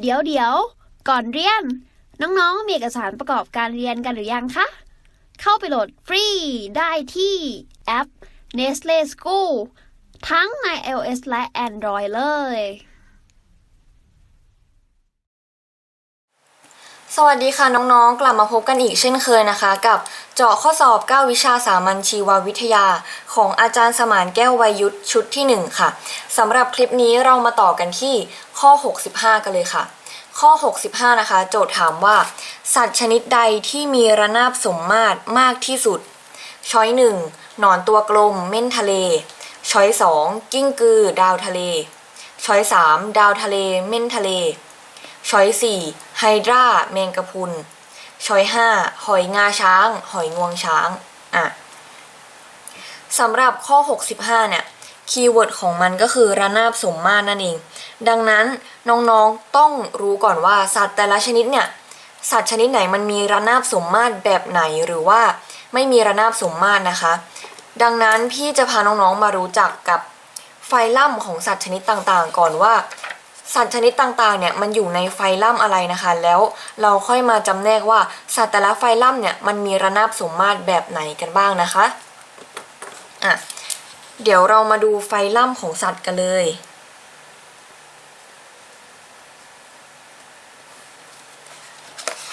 เดี๋ยวเดี๋ยว ก่อนเรียน น้องๆ มีเอกสารประกอบการเรียนกันหรือยังคะ เข้าไปโหลดฟรีได้ที่แอป Nestle School ทั้งใน iOS และ Android เลย สวัสดีค่ะน้องๆ กลับมาพบกันอีกเช่นเคยนะคะ กับเจาะข้อสอบ 9 วิชาสามัญชีววิทยา ของอาจารย์สมานแก้ววัยยุทธชุดที่ 1 ค่ะสำหรับคลิปนี้เรามาต่อกันที่ ข้อ 65 กันเลยค่ะ ข้อ 65 นะคะ โจทย์ถามว่า สัตว์ชนิดใดที่มีระนาบสมมาตรมากที่สุด ช้อย 1 หนอนตัวกลม เม่นทะเล ช้อย 2 กิ้งกือ ดาวทะเล ช้อย 3 ดาวทะเล เม่นทะเล ช้อยสี่ไฮดราแมงกะพุน ช้อยห้าหอยงาช้าง หอยงวงช้าง อะสำหรับข้อ 65 เนี่ย คีย์เวิร์ดของมันก็คือระนาบสมมาตรนั่นเอง ดังนั้นน้องๆต้องรู้ก่อนว่าสัตว์แต่ละชนิดเนี่ยสัตว์ชนิดไหนมันมีระนาบสมมาตรแบบไหนหรือว่าไม่มีระนาบสมมาตรนะคะ ดังนั้นพี่จะพาน้องๆมารู้จักกับไฟลัมของสัตว์ชนิดต่างๆ ก่อนว่า สัตว์ชนิดต่างๆเนี่ยมันอยู่ในไฟลัมอะไรนะคะ แล้วเราค่อยมาจำแนกว่าสัตว์แต่ละไฟลัมเนี่ยมันมีระนาบสมมาตรแบบไหนกันบ้างนะคะอะ เดี๋ยวเรามาดูไฟลัมของสัตว์กันเลย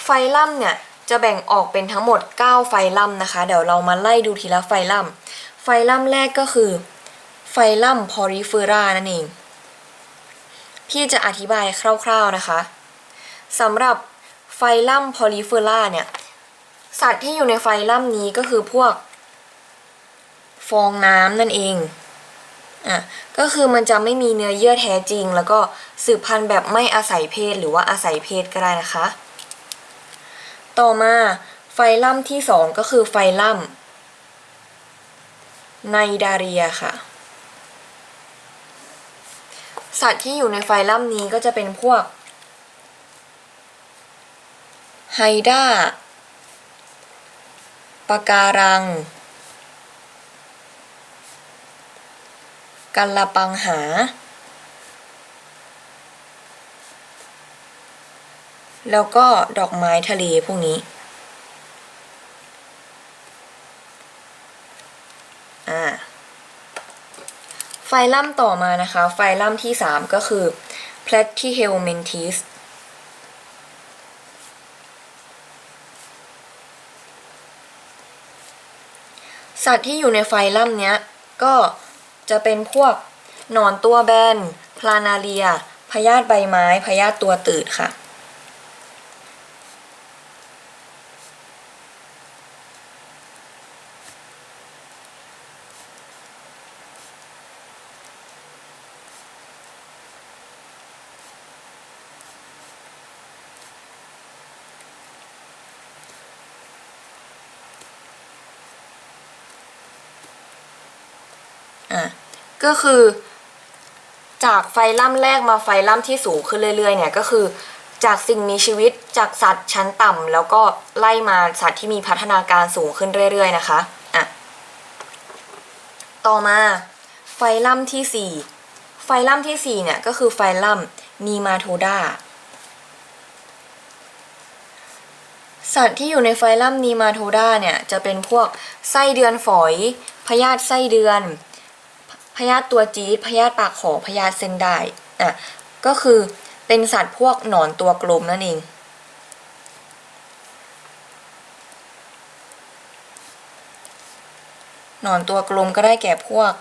ไฟลัมเนี่ยจะแบ่งออกเป็นทั้งหมด 9 ไฟลัมนะคะ เดี๋ยวเรามาไล่ดูทีละไฟลัมไฟลัมแรกก็คือ ไฟลัมพอริเฟอรานั่นเอง พี่จะอธิบายคร่าวๆนะคะสำหรับไฟลัมพอลิเฟอร่าเนี่ย สัตว์ที่อยู่ในไฟลัมนี้ก็คือพวก ฟองน้ำนั่นเองอะก็คือมันจะไม่มีเนื้อเยื่อแท้จริง แล้วก็สืบพันธุ์แบบไม่อาศัยเพศหรือว่าอาศัยเพศก็ได้นะคะ ต่อมาไฟลัมที่สองก็คือไฟลัมไนดาเรียค่ะ สัตว์ที่อยู่ในไฟลัมนี้ก็จะเป็นพวกไฮด้าปะการัง กัลปังหา แล้วก็ดอกไม้ทะเลพวกนี้อ่าไฟลัมต่อมานะคะ ไฟลัมที่ 3 ก็คือ Platyhelminthes สัตว์ที่อยู่ในไฟลัมเนี้ย ก็ จะเป็นพวกหนอนตัวแบน พลานาเรีย พยาธิใบไม้ พยาธิตัวตืดค่ะ อะก็คือ จากไฟลัมแรกมาไฟลัมที่สูงขึ้นเรื่อยๆ เนี่ยก็คือ จากสิ่งมีชีวิตจากสัตว์ชั้นต่ำแล้วก็ไล่มาสัตว์ที่มีพัฒนาการสูงขึ้นเรื่อย ๆ นะคะอะต่อมาไฟลัมที่สี่ไฟลัมที่สี่เนี่ยก็คือไฟลัมนีมาโทดาสัตว์ที่อยู่ในไฟลัมนีมาโทดาเนี่ย จะเป็นพวกไส้เดือนฝอยพยาธิไส้เดือน พยาธิตัวจี๊ดพยาธิปากขอพยาธิเซนไดอะก็คือเป็นสัตว์พวกหนอนตัวกลมนั่นเอง หนอนตัวกลมก็ได้แก่พวก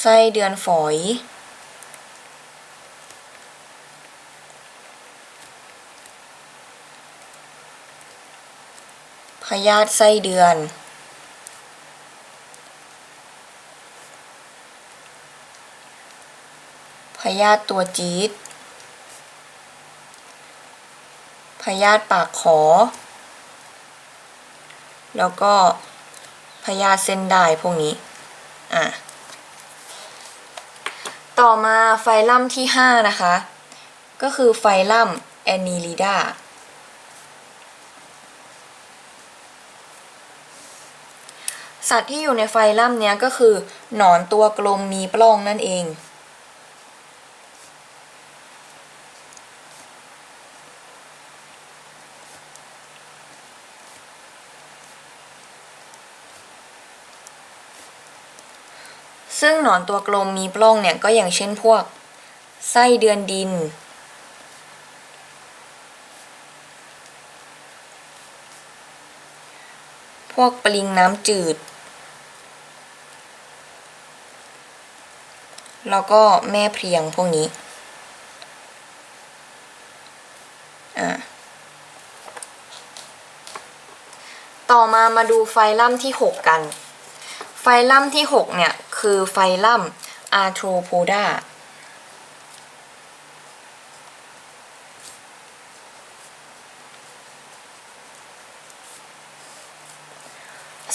ไส้เดือนฝอย พยาธิไส้เดือน พยาธิตัวจี๊ด พยาธิปากขอ แล้วก็พยาธิเส้นได้พวกนี้ อะ ต่อมาไฟลัมที่ 5 นะคะ ก็คือไฟลัมแอนิลิดา สัตว์ที่อยู่ในไฟลัมเนี้ยก็คือหนอนตัวกลมมีปล้องนั่นเอง ซึ่งหนอนตัวกลมมีปล้องเนี่ยก็อย่างเช่นพวก ไส้เดือนดินพวกปลิงน้ำจืด แล้วก็แม่เพียงพวกนี้อะต่อมามาดูไฟลัมที่ 6 กัน ไฟลัมที่ 6 เนี่ย คือไฟลัมอาร์โทรโพดา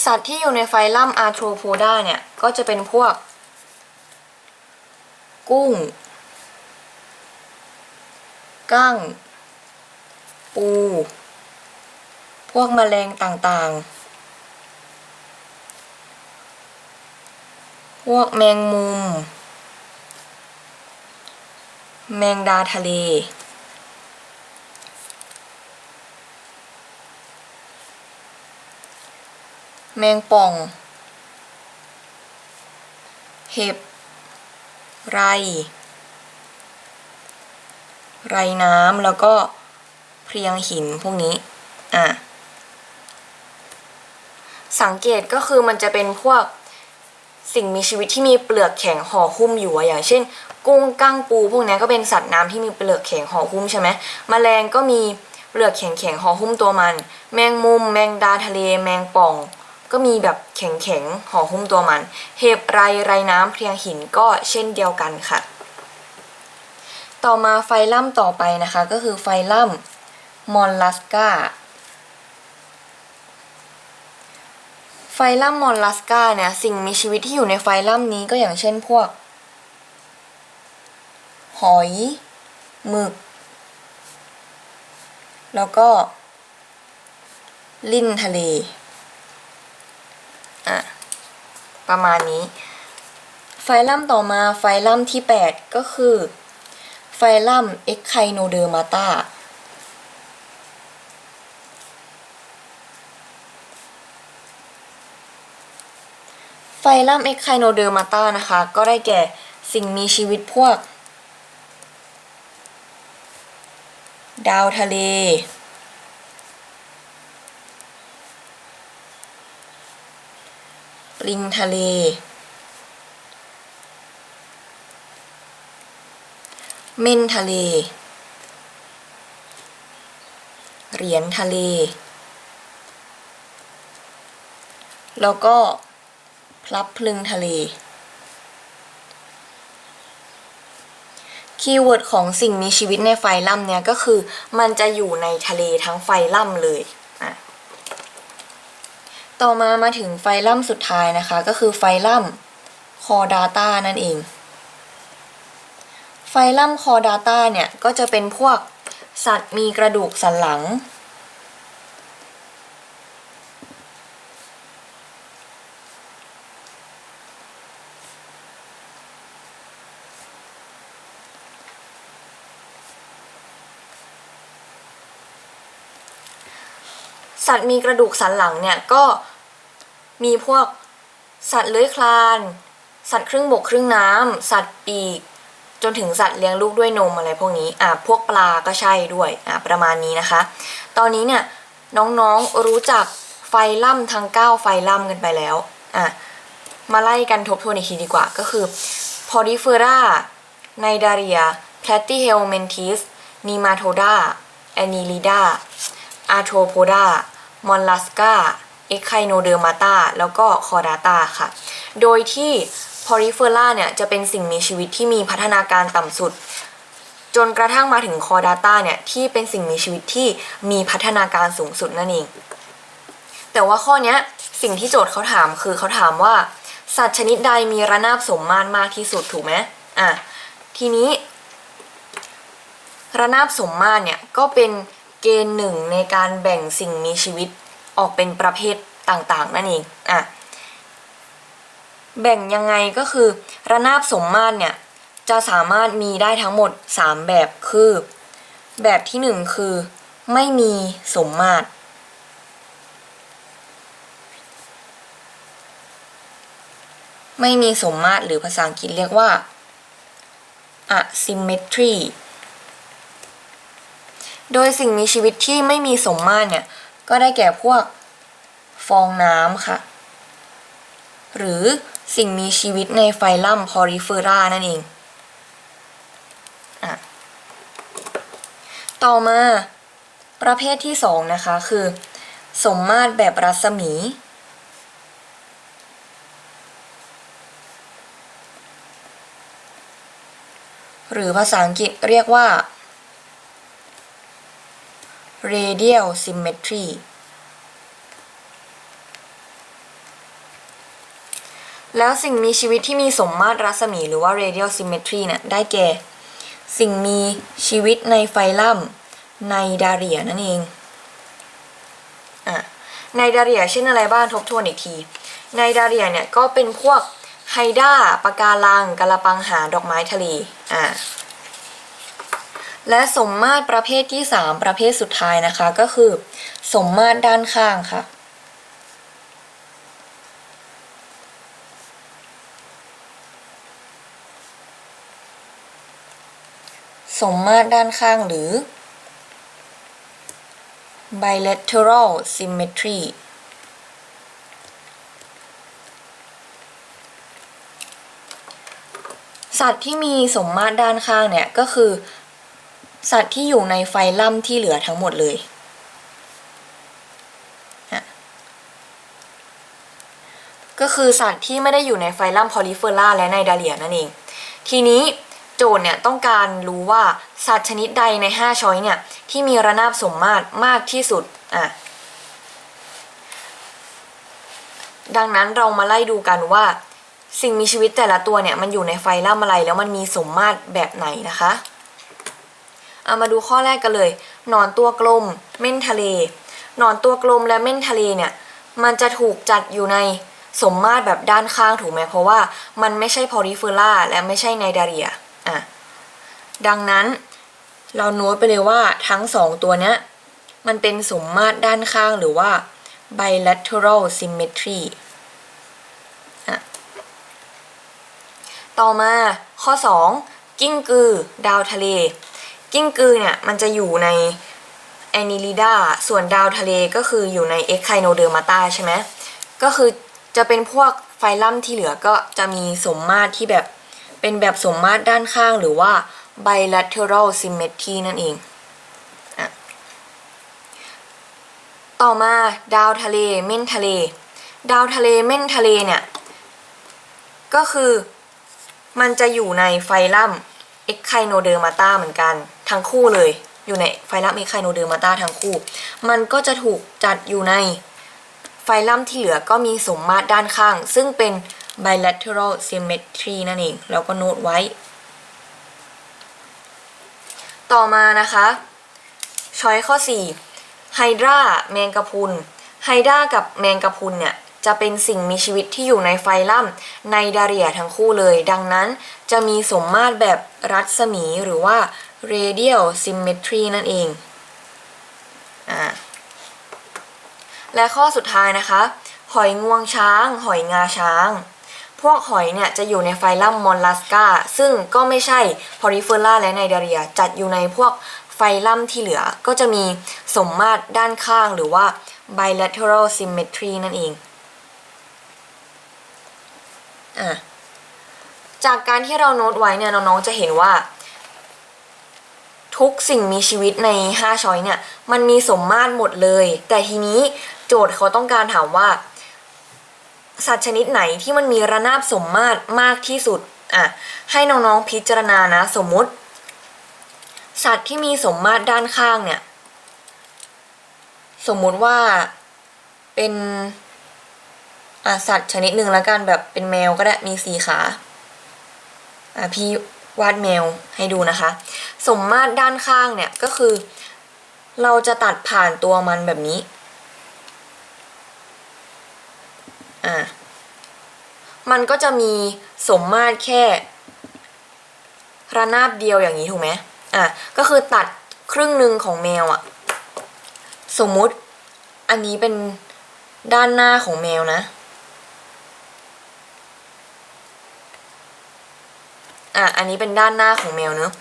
สัตว์ที่อยู่ในไฟลัมอาร์โทรโพดาเนี่ย ก็จะเป็นพวก กุ้ง กั้ง ปู พวกแมลงต่างๆ พวกแมงมุม แมงดาทะเลแมงป่อง เห็บ ไร ไรน้ำแล้วก็เพลียงหินพวกนี้ อะ สังเกตก็คือมันจะเป็นพวกสิ่งมีชีวิตที่มีเปลือกแข็งห่อหุ้มอยู่อย่างเช่น กุ้งกั้งปูพวกนี้ก็เป็นสัตว์น้ำที่มีเปลือกแข็งห่อหุ้มใช่ไหมแมลงก็มีเปลือกแข็งแข็งๆห่อหุ้มตัวมัน แมงมุม แมงดาทะเล แมงป่อง ก็มีแบบแข็งๆห่อหุ้มตัวมัน เห็บไรไรน้ำเพลียงหินก็เช่นเดียวกันค่ะ ต่อมาไฟลัมต่อไปนะคะ ก็คือไฟลัมมอลลัสกาไฟลัมมอลลัสกาเนี่ยสิ่งมีชีวิตที่อยู่ในไฟลัมนี้ก็อย่างเช่นพวก หอยหมึก แล้วก็ ลิ้นทะเล อะประมาณนี้ ไฟลัมต่อมาไฟลัมที่ 8 ก็คือ ไฟลัมเอ็กไคโนเดอร์มาตาไฟลัมเอ็กไคโนเดอร์มาตานะคะ ก็ได้แก่สิ่งมีชีวิตพวก ดาวทะเล ปลิงทะเล เม่นทะเล เหรียญทะเล แล้วก็พลับพลึงทะเล คีย์เวิร์ดของสิ่งมีชีวิตในไฟลัมเนี่ยก็คือมันจะอยู่ในทะเลทั้งไฟลัมเลย ต่อมามาถึงไฟลัมสุดท้ายนะคะ ก็คือไฟลัมคอดาต้านั่นเอง ไฟลัมคอดาต้าเนี่ย ก็จะเป็นพวกสัตว์มีกระดูกสันหลัง สัตว์มีกระดูกสันหลังเนี่ยก็มีพวกสัตว์เลื้อยคลาน สัตว์ครึ่งบกครึ่งน้ำสัตว์ปีก จนถึงสัตว์เลี้ยงลูกด้วยนมอะไรพวกนี้อะพวกปลาก็ใช่ด้วยอะประมาณนี้นะคะ ตอนนี้เนี่ยน้องๆรู้จักไฟล่ำทั้ง9ไฟล่ำกันไปแล้วอะมาไล่กันทบทวนอีกทีดีกว่าก็คือ p o d i f e r a n i d a r i a Platyhelminthes Nematoda Annelida Arthropoda Mollusca Echinodermata แล้ วก็ Chordata ค่ะ โดยที่ p o r i f e r a เนี่ยจะเป็นสิ่งมีชีวิตที่มีพัฒนาการต่ำสุด จนกระทั่งมาถึง Chordata เนี่ยที่เป็นสิ่งมีชีวิตที่มีพัฒนาการสูงสุดนั่นเอง แต่ว่าข้อนี้สิ่งที่โจทย์เขาถามคือเขาถามว่า สัตว์ชนิดใดมีระนาบสมมาตรมากที่สุดถูกไหมอะทีนี้ ระนาบสมมาตรเนี่ยก็เป็น เกณฑ์หนึ่งในการแบ่งสิ่งมีชีวิตออกเป็นประเภทต่างๆ นั่นเองอะแบ่งยังไงก็คือระนาบสมมาตรเนี่ยจะสามารถมีได้ทั้งหมด 3 แบบคือ แบบที่ 1 คือ ไม่มีสมมาตร ไม่มีสมมาตรหรือภาษาอังกฤษเรียกว่า asymmetry โดยสิ่งมีชีวิตที่ไม่มีสมมาตรเนี่ย ก็ได้แก่พวกฟองน้ำค่ะ หรือสิ่งมีชีวิตในไฟลัมพอริเฟอรานั่นเองอะต่อมาประเภทที่สองนะคะ คือ สมมาตรแบบรัศมี หรือภาษาอังกฤษเรียกว่า radial symmetry แล้วสิ่งมีชีวิตที่มีสมมาตรรัศมีหรือว่า radial symmetry เนี่ยได้แก่ สิ่งมีชีวิตในไฟลัมในดาเรียนั่นเองอะในดาเรียเช่นอะไรบ้างทบทวนอีกที ในดาเรียเนี่ยก็เป็นพวกไฮด้าปะการังกระปังหาดอกไม้ทะเลอะ และสมมาตรประเภทที่ 3 ประเภทสุดท้ายนะคะก็คือ สมมาตรด้านข้างค่ะ สมมาตรด้านข้างหรือ bilateral symmetry สัตว์ที่มีสมมาตรด้านข้างเนี่ยก็คือ สัตว์ที่อยู่ในไฟลัมที่เหลือทั้งหมดเลยอะก็คือสัตว์ที่ไม่ได้อยู่ในไฟลัมพอลิเฟอร่าและในดาเลียนั่นเอง ทีนี้โจทย์เนี่ยต้องการรู้ว่าสัตว์ชนิดใดใน 5 ช้อยเนี่ย ที่มีระนาบสมมาตรมากที่สุด อะ ดังนั้นเรามาไล่ดูกันว่า สิ่งมีชีวิตแต่ละตัวเนี่ย มันอยู่ในไฟลัมอะไรแล้วมันมีสมมาตรแบบไหนนะคะ เอามาดูข้อแรกกันเลย หนอนตัวกลม เม่นทะเล หนอนตัวกลมและเม่นทะเลเนี่ย มันจะถูกจัดอยู่ในสมมาตรแบบด้านข้างถูกไหมเพราะว่ามันไม่ใช่พอริเฟอร่าและไม่ใช่ไนดาเรียอะดังนั้นเราโน้ตไปเลยว่าทั้งสองตัวเนี้ยมันเป็นสมมาตรด้านข้างหรือว่า bilateral symmetry ต่อมาข้อ 2 กิ้งกือ ดาวทะเล กิ้งกือเนี่ยมันจะอยู่ในแอนิลิดาส่วนดาวทะเลก็คืออยู่ในเอ็กไคโนเดอร์มาตาใช่ไหมก็คือจะเป็นพวกไฟลัมที่เหลือก็จะมีสมมาตรที่แบบเป็นแบบสมมาตรด้านข้างหรือว่า bilateral symmetry นั่นเองต่อมาดาวทะเลเม่นทะเล ดาวทะเลเม่นทะเลเนี่ย ก็คือมันจะอยู่ในไฟลัม เอ็กไคโนเดอร์มาตาเหมือนกันทั้งคู่เลย อยู่ในไฟลัมเอ็กไคโนเดอร์มาตาทั้งคู่ มันก็จะถูกจัดอยู่ในไฟลัมที่เหลือก็มีสมมาตรด้านข้าง ซึ่งเป็น bilateral symmetry นั่นเอง แล้วก็โน้ตไว้ ต่อมานะคะช้อยข้อ 4 ไฮดราแมงกะพรุนไฮดรากับแมงกะพรุนเนี่ย จะเป็นสิ่งมีชีวิตที่อยู่ในไฟลัมในดาเรียทั้งคู่เลย ดังนั้นจะมีสมมาตรแบบรัศมีหรือว่า radial symmetry นั่นเองอและข้อสุดท้ายนะคะ หอยงวงช้าง หอยงาช้าง พวกหอยเนี่ยจะอยู่ในไฟลัมมอลลัสกาซึ่งก็ไม่ใช่พอริเฟอร่าและไนดาเรียจัดอยู่ในพวกไฟลัมที่เหลือก็จะมีสมมาตรด้านข้างหรือว่า bilateral symmetry นั่นเอง อะจากการที่เราโน้ตไว้เนี่ยน้องๆจะเห็นว่า ทุกสิ่งมีชีวิตใน 5 ช้อยเนี่ยมันมีสมมาตรหมดเลย แต่ทีนี้โจทย์เขาต้องการถามว่า สัตว์ชนิดไหนที่มันมีระนาบสมมาตรมากที่สุดอะให้น้องๆพิจารณานะ สมมุติ สัตว์ที่มีสมมาตรด้านข้างเนี่ย สมมุติว่าเป็น อะสัตว์ชนิดหนึ่งแล้วกันแบบเป็นแมวก็ได้มีสี่ขาอะพี่วาดแมวให้ดูนะคะ สมมาตรด้านข้างเนี่ยก็คือ เราจะตัดผ่านตัวมันแบบนี้อ่ามันก็จะมีสมมาตรแค่ระนาบเดียวอย่างนี้ถูกไหมอะก็คือตัดครึ่งหนึ่งของแมวอะสมมุติอันนี้เป็นด้านหน้าของแมวนะ อะอันนี้เป็นด้านหน้าของแมวเนอะ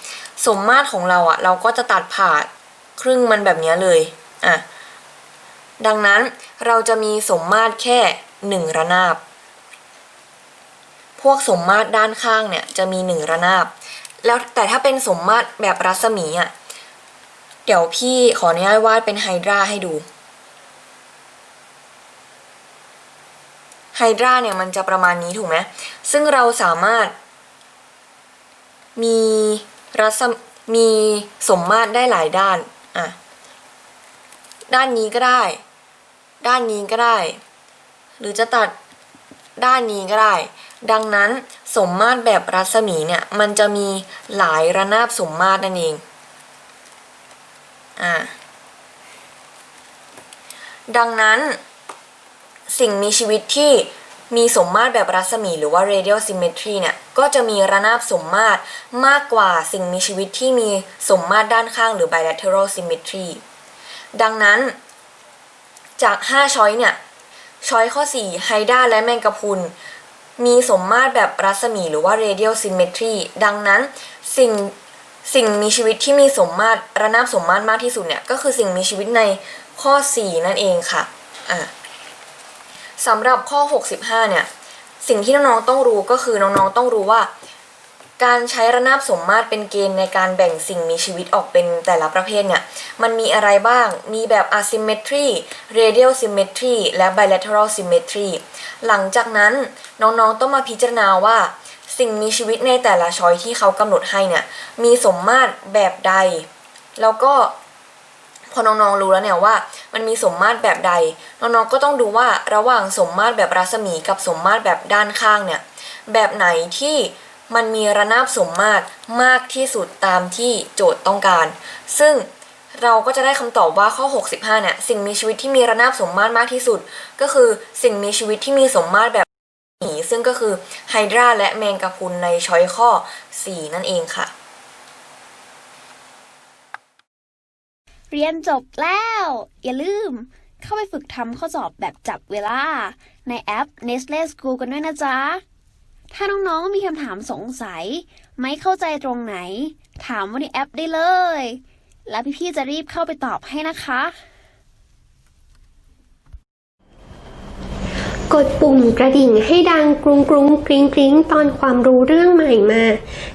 สมมาตรของเราอะเราก็จะตัดผ่าครึ่งมันแบบนี้เลยอะดังนั้นเราจะมีสมมาตรแค่หนึ่งระนาบ พวกสมมาตรด้านข้างเนี่ยจะมีหนึ่งระนาบ แล้วแต่ถ้าเป็นสมมาตรแบบรัศมีอะเดี๋ยวพี่ขออนุญาตวาดเป็นไฮดราให้ดูไฮดราเนี่ยมันจะประมาณนี้ถูกไหมซึ่งเราสามารถ มีรัศมีสมมาตรได้หลายด้านอะด้านนี้ก็ได้ ด้านนี้ก็ได้ หรือจะตัดด้านนี้ก็ได้ ดังนั้นสมมาตรแบบรัศมีเนี่ยมันจะมีหลายระนาบสมมาตรนั่นเองอ่าดังนั้นสิ่งมีชีวิตที่ มีสมมาตรแบบรัศมีหรือว่า radial symmetry เนี่ยก็จะมีระนาบสมมาตรมากกว่าสิ่งมีชีวิตที่มีสมมาตรด้านข้างหรือ bilateral symmetry ดังนั้น จาก 5 ช้อยเนี่ย ช้อยข้อ 4 ไฮด้าและแมงกะพุน มีสมมาตรแบบรัศมีหรือว่า radial symmetry ดังนั้นสิ่งสิ่งมีชีวิตที่มีสมมาตรระนาบสมมาตรมากที่สุดเนี่ย ก็คือสิ่งมีชีวิตในข้อ 4 นั่นเองค่ะ อะ สำหรับข้อ 65 เนี่ย สิ่งที่น้องๆต้องรู้ก็คือน้องๆต้องรู้ว่า การใช้ระนาบสมมาตรเป็นเกณฑ์ในการแบ่งสิ่งมีชีวิตออกเป็นแต่ละประเภทเนี่ย มันมีอะไรบ้าง มีแบบ asymmetry radial symmetry และ bilateral symmetry หลังจากนั้นน้องๆต้องมาพิจารณาว่าสิ่งมีชีวิตในแต่ละช้อยที่เขากำหนดให้เนี่ย มีสมมาตรแบบใด แล้วก็ พอน้องๆรู้แล้วเนี่ยว่า มันมีสมมาตรแบบใด น้องๆก็ต้องดูว่าระหว่างสมมาตรแบบรัศมีกับสมมาตรแบบด้านข้างเนี่ยแบบไหนที่มันมีระนาบสมมาตรมากที่สุดตามที่โจทย์ต้องการ ซึ่งเราก็จะได้คำตอบว่าข้อ 65 เนี่ยสิ่งมีชีวิตที่มีระนาบสมมาตรมากที่สุด ก็คือสิ่งมีชีวิตที่มีสมมาตรแบบหมีซึ่งก็คือไฮดราและแมงกะพรุนในช้อยข้อ 4 นั่นเองค่ะ เรียนจบแล้ว อย่าลืมเข้าไปฝึกทำข้อสอบแบบจับเวลา ในแอป Nestle School กันด้วยนะจ๊ะ ถ้าน้องๆมีคำถามสงสัย ไม่เข้าใจตรงไหน ถามว่าในแอปได้เลย แล้วพี่ๆจะรีบเข้าไปตอบให้นะคะ กดปุ่มกระดิ่งให้ดังกรุงกรุงกริ้งกริงตอนความรู้เรื่องใหม่มา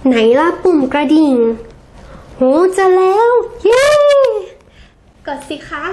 ไหนล่ะปุ่มกระดิ่ง โหจะแล้ว เย้ กดสิคะ